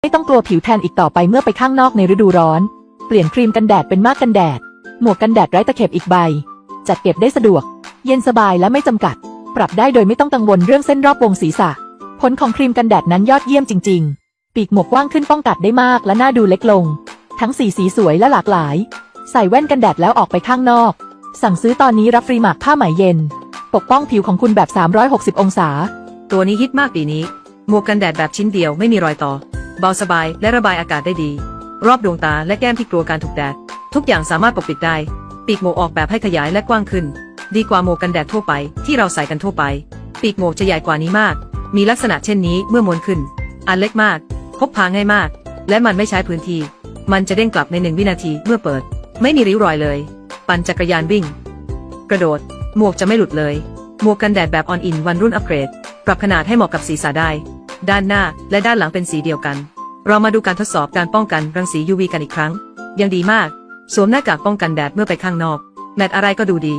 ไม่ต้องกลัวผิวแทนอีกต่อไปเมื่อไปข้างนอกในฤดูร้อน เปลี่ยนครีมกันแดดเป็นมากกันแดด หมวกกันแดดไร้ตะเข็บอีกใบ จัดเก็บได้สะดวก เย็นสบายและไม่จำกัด ปรับได้โดยไม่ต้องกังวลเรื่องเส้นรอบวงศีรษะ ผลของครีมกันแดดนั้นยอดเยี่ยมจริง ๆ ปีกหมวกกว้างขึ้นป้องกัดได้มากและหน้าดูเล็กลง ทั้งสีสีสวยและหลากหลาย ใส่แว่นกันแดดแล้วออกไปข้างนอก สั่งซื้อตอนนี้รับฟรีหมากผ้าไหมเย็น ปกป้องผิวของคุณแบบ 360 องศา ตัวนี้ฮิตมากปีนี้ หมวกกันแดดแบบชิ้นเดียวไม่มีรอยต่อ เบาสบายและระบายอากาศได้ดี รอบดวงตาและแก้มที่กลัวการถูกแดด ทุกอย่างสามารถปกปิดได้ ปีกหมวกออกแบบให้ขยายและกว้างขึ้น ดีกว่าหมวกกันแดดทั่วไปที่เราใส่กันทั่วไป ปีกหมวกจะใหญ่กว่านี้มาก มีลักษณะเช่นนี้เมื่อม้วนขึ้น อันเล็กมากพกพาง่ายมาก และมันไม่ใช้พื้นที่ มันจะเด้งกลับในหนึ่งวินาทีเมื่อเปิด ไม่มีริ้วรอยเลย ปั่นจักรยานวิ่ง กระโดด หมวกจะไม่หลุดเลย หมวกกันแดดแบบออนอินวันรุ่นอัปเกรด ปรับขนาดให้เหมาะกับศีรษะได้ ด้านหน้าและด้านหลังเป็นสีเดียวกัน เรามาดูการทดสอบการป้องกันรังสี UV กันอีกครั้ง ยังดีมาก สวมหน้ากากป้องกันแดดเมื่อไปข้างนอก แมทอะไรก็ดูดี